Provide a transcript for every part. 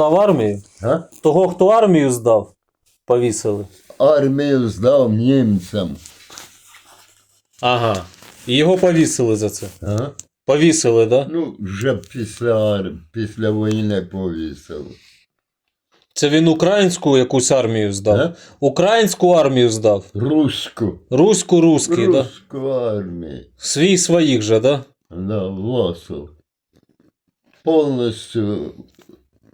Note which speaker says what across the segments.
Speaker 1: здав армію?
Speaker 2: А?
Speaker 1: Того, хто армію здав, повісили.
Speaker 2: Армію здав німцям.
Speaker 1: Ага. І його повісили за це.
Speaker 2: А?
Speaker 1: Повісили, да?
Speaker 2: Ну, вже після, ар- після війни повісили.
Speaker 1: Це він українську якусь армію здав.
Speaker 2: А?
Speaker 1: Українську армію здав.
Speaker 2: Руську.
Speaker 1: Руську русський, да?
Speaker 2: Руську армію.
Speaker 1: Свій своїх же, да?
Speaker 2: Да, Власов. Повністю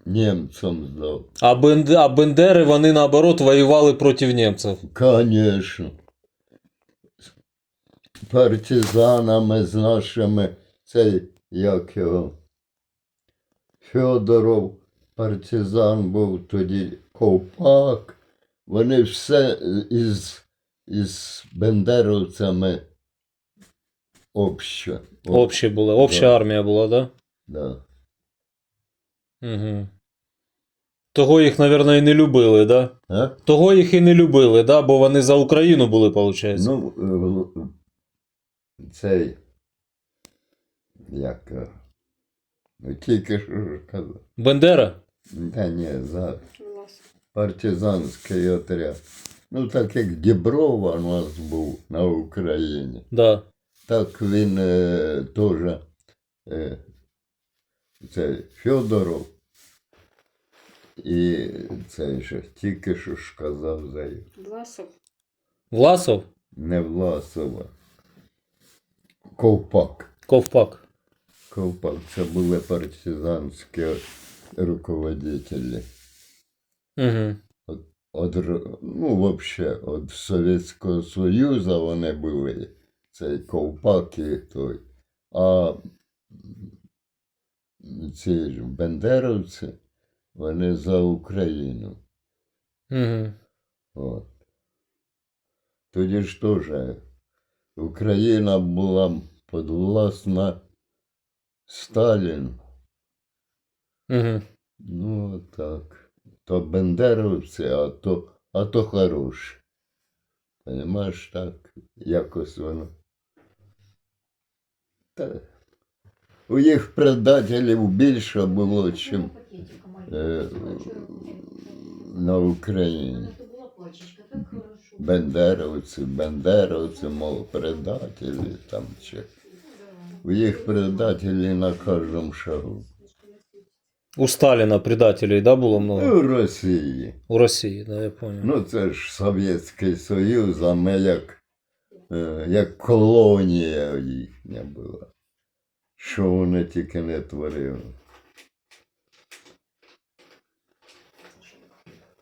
Speaker 2: німцям здав.
Speaker 1: А, Бен... а Бендери вони наоборот воювали проти німців.
Speaker 2: Конечно. З партизанами з нашими, цей, як його, Федоров, партизан був тоді Ковпак. Вони все із, із бендеровцями обще.
Speaker 1: Общі були, обща
Speaker 2: Да.
Speaker 1: армія була, да?
Speaker 2: Да.
Speaker 1: Угу. Того їх, мабуть, і не любили, да?
Speaker 2: А?
Speaker 1: Того їх і не любили, да? Бо вони за Україну були, виходить.
Speaker 2: Ну, е, цей, як, е, ну, тільки що ж казав.
Speaker 1: Бендера?
Speaker 2: Та ні, за партизанський отряд. Ну, так як Діброва у нас був на Україні,
Speaker 1: Да.
Speaker 2: так він е, теж е, цей Федоров. І цей же тільки що ж казав за.
Speaker 3: Власов.
Speaker 1: Власов?
Speaker 2: Не Власова. Ковпак.
Speaker 1: Ковпак.
Speaker 2: Ковпак. Це були партизанські руководителі.
Speaker 1: Угу.
Speaker 2: От, р- ну, вообще, від Совєтського Союзу вони були. Цей Ковпак і той. А ці ж бендеровці, вони за Україну.
Speaker 1: Угу.
Speaker 2: От. Тоді ж теж Україна була подвласна Сталіну.
Speaker 1: Угу.
Speaker 2: Ну, так. То бендеровці, а то, а то хороші. Понимаєш, так, якось воно. Та, у їх предателів більше було, ніж на Україні. Бендеровці, бендеровці, мов предателі там чи. У їх предателі на кожному шагу.
Speaker 1: У Сталіна предателей, да, було много?
Speaker 2: В Росії.
Speaker 1: У Росії, да, я понял.
Speaker 2: Ну, це ж Совєтський Союз, а ми як, е, як колонія їхня була. Що вони тільки не творили.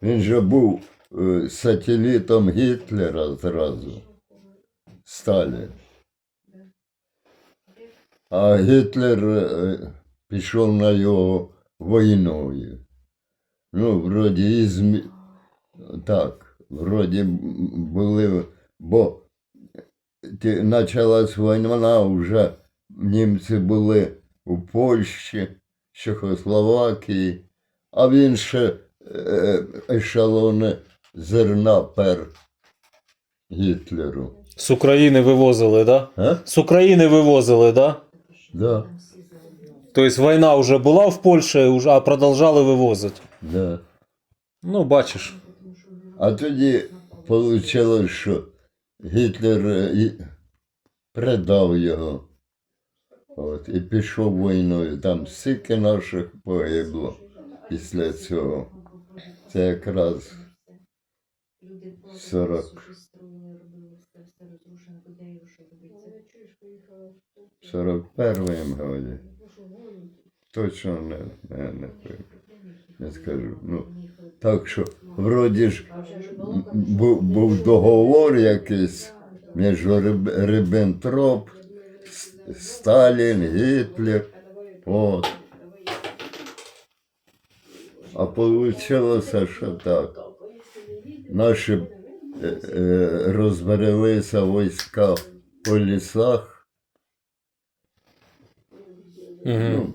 Speaker 2: Він же був е, сателітом Гітлера зразу. Сталін. А Гітлер е, пішов на його війною. Ну, вроді і змі... Так, вроді були, бо почалась війна, вже німці були у Польщі, Чехословакії, а він ще ешелони зерна пер Гітлеру.
Speaker 1: З України вивозили, да?
Speaker 2: А?
Speaker 1: З України вивозили, да?
Speaker 2: Да,
Speaker 1: Тобто війна вже була в Польщі, а продовжали вивозити.
Speaker 2: да.
Speaker 1: Ну, бачиш.
Speaker 2: А тоді вийшло, що Гітлер е, предав його. От, і пішов війною. Там стільки наших погибло після цього. Це якраз 40. 41-м годі. Точно не, не, не, не скажу. Ну, так що, вроді ж, був, був договор якийсь між Риб- Риббентроп, Сталін, Гітлер. От. А вийшло, що так. Наші е, е, розберелися війська по лісах.
Speaker 1: Угу.
Speaker 2: Ну,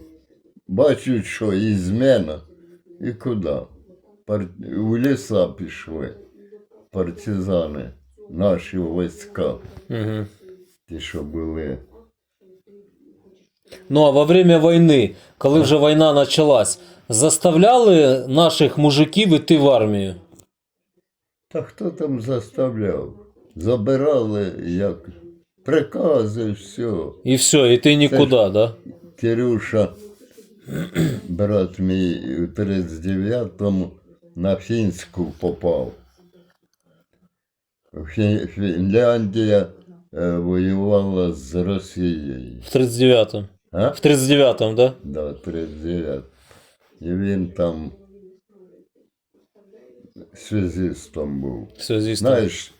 Speaker 2: бачать, що і зміна, і куди. Пар... У ліса пішли партизани, наші війська,
Speaker 1: Угу.
Speaker 2: ті, що були.
Speaker 1: Ну, а во время війни, коли вже війна почалась, Заставляли наших мужиків іти в армію.
Speaker 2: Та хто там заставляв? Забирали як прикази, все.
Speaker 1: І все, і ти нікуди, да?
Speaker 2: Кирюша, брат мій у 39-му на фінську попав. Фі- Фінляндія е, воювала з Росією.
Speaker 1: В 39-му.
Speaker 2: А?
Speaker 1: В 39-му, да?
Speaker 2: Да, 39. І він там связистом був.
Speaker 1: Все.
Speaker 2: Знаєш,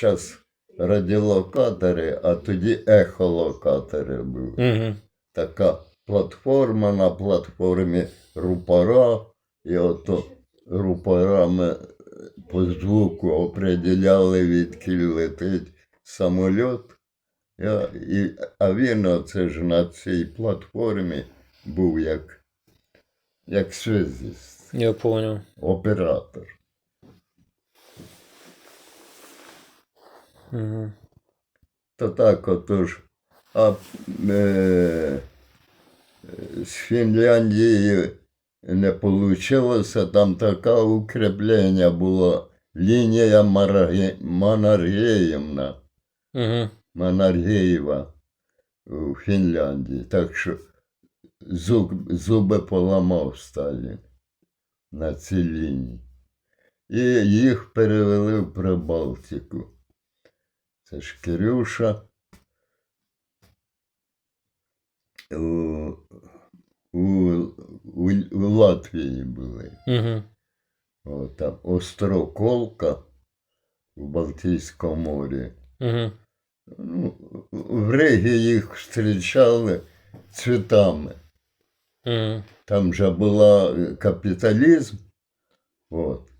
Speaker 2: зараз радіолокатори, а тоді ехолокатори були.
Speaker 1: Угу.
Speaker 2: Така платформа на платформі рупора, і ото рупорами по звуку определяли, відкіль летить самоліт. Я, і, а він оце ж на цій платформі був як, як связист,
Speaker 1: Я понял.
Speaker 2: оператор.
Speaker 1: Угу.
Speaker 2: То так отож. А е, з Фінляндії не вийшло, там таке укріплення було. Лінія Марге- Маннергеймна,
Speaker 1: Угу.
Speaker 2: Маннергеєва у Фінляндії. Так що зуб, зуби поламав Сталін на цій лінії. І їх перевели в Прибалтику. Це ж Кирюша. У, у, у, у Латвії були.
Speaker 1: Угу.
Speaker 2: О, там Остроколка в Балтійському морі.
Speaker 1: Угу.
Speaker 2: Ну, в Ригі їх зустрічали цвітами.
Speaker 1: Угу.
Speaker 2: Там же була е, капіталізм. От.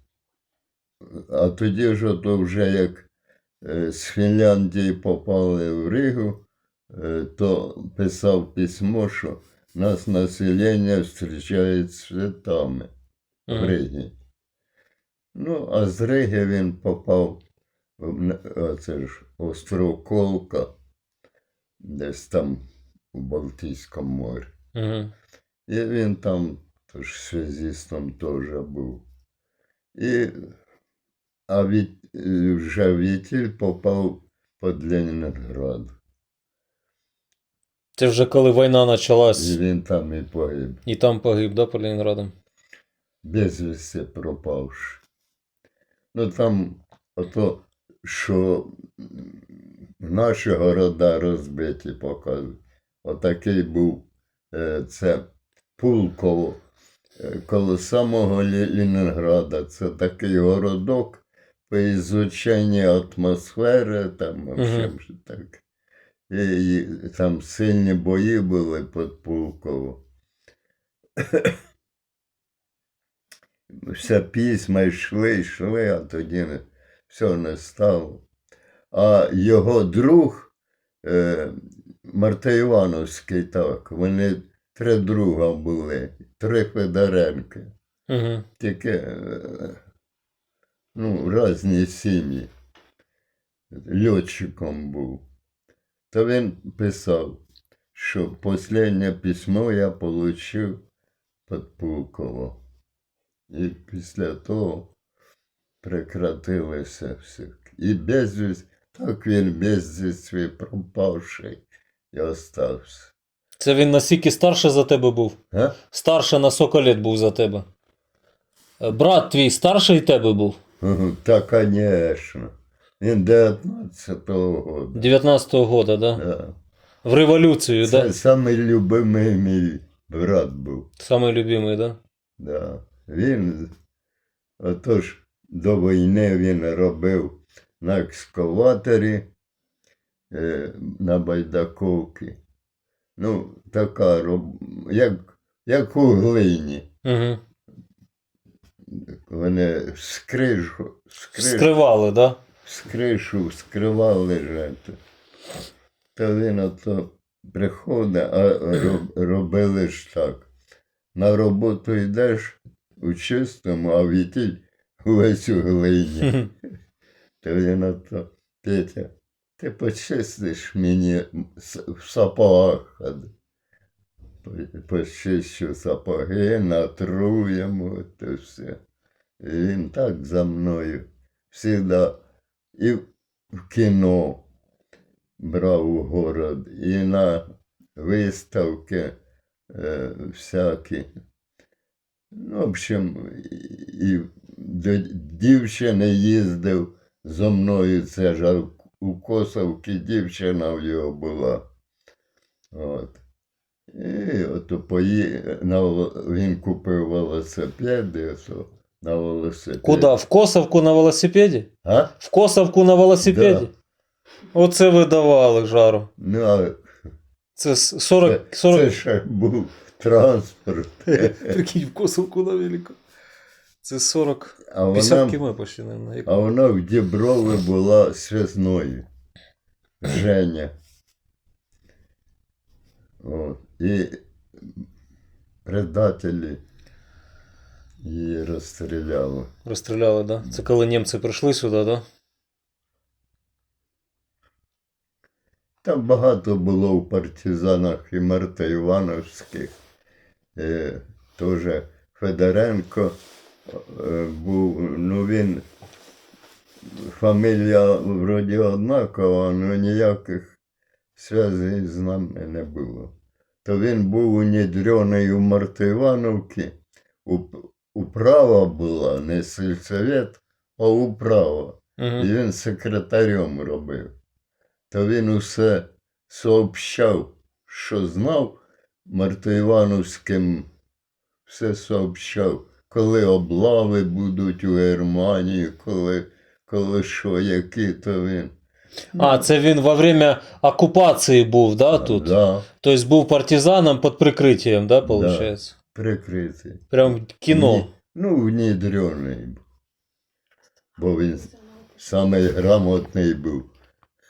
Speaker 2: А тоді ж то вже як е, з Фінляндії попали в Ригу, е, то писав письмо, що нас населення зустрічає цвітами в Ригі. Ну, а з Риги він попав в оце ж остров Колка, десь там у Балтійському морі.
Speaker 1: Угу.
Speaker 2: І він там тож связистом теж був. І, а від, вже Вітіль попав під Ленінград.
Speaker 1: Це вже коли війна
Speaker 2: І він там і погиб.
Speaker 1: і там погиб, да, по Ленінградом?
Speaker 2: Безвісти пропавши. Ну там ото, що наші города розбиті показують. Отакий був е, це Пулково. е, Коло самого Лі- Ленінграда. Це такий городок по ізученні атмосфери, там вообще ж так. І, і там сильні бої були під Пулково. Все письма йшли, йшли, а тоді не, все не стало. А його друг е, Марта Івановський, так, вони три друга були, три Федоренки.
Speaker 1: Угу.
Speaker 2: Тільки е, ну, різні сім'ї. Льотчиком був. То він писав, що останнє письмо я отримав від Пулково. І після того прекратилося все. І безвість, так він безвісти пропавший і остався.
Speaker 1: Це він настільки старше за тебе був?
Speaker 2: А?
Speaker 1: Старше на 40 літ був за тебе. Е, Брат твій старший тебе був?
Speaker 2: Та, конечно. Він 19-го года.
Speaker 1: 19-го года, да?
Speaker 2: Да.
Speaker 1: В революцію,
Speaker 2: Це
Speaker 1: да?
Speaker 2: самий любимий мій брат був.
Speaker 1: Самий любимий, да?
Speaker 2: Да. Він, отож, до війни він робив на екскаваторі е, на Байдаковці. Ну, така роб... як, як у глині.
Speaker 1: Угу.
Speaker 2: Вони з кришу,
Speaker 1: Скривали, да?
Speaker 2: з кришу скривали жити. То він ото приходить, а робили ж так. На роботу йдеш у чистому, а вітіль увесь у глині. То він ото, Петя, ти почистиш мені в сапогах. почищу сапоги, натру йому все. І він так за мною всегда і в кіно брав у город, і на виставки е, всякі. Ну, в общем, і до дівчини їздив зо мною, це ж а у Косовці дівчина в його була. От. І от пої... на... він купив велосипеди, ото на велосипеді.
Speaker 1: Куда? В Косовку на велосипеді?
Speaker 2: А?
Speaker 1: В Косовку на велосипеді?
Speaker 2: Да.
Speaker 1: Оце ви давали жару.
Speaker 2: Ну, а
Speaker 1: Це с- 40.
Speaker 2: це,
Speaker 1: 40...
Speaker 2: це ще був транспорт.
Speaker 1: Прикинь, в Косовку на велику. Це 40.
Speaker 2: А
Speaker 1: 50
Speaker 2: вона,
Speaker 1: км почти, наверное.
Speaker 2: а вона в Діброві була связною. Женя. От. І предателі її розстріляли.
Speaker 1: Розстріляли, да? Це коли німці прийшли сюди, да?
Speaker 2: Там багато було в партизанах і Марта Івановських. Е, Теж Федоренко був, ну він фамілія вроді однакова, але ніяких зв'язей з нами не було. То він був унідрений у Марти Івановки. Управа була, не сільсовет, а управа.
Speaker 1: Угу.
Speaker 2: І він секретарем робив. То він усе сообщав, що знав Мартоівановським, все сообщав, коли облави будуть у Германії, коли, коли що, які, то він.
Speaker 1: А, це він во время окупації був, да, тут?
Speaker 2: Да,
Speaker 1: Тобто був партизаном під прикриттям, да, виходить?
Speaker 2: прикритий.
Speaker 1: Прям кіно.
Speaker 2: Ні, Ну, внідрений був. Бо він самий грамотний був.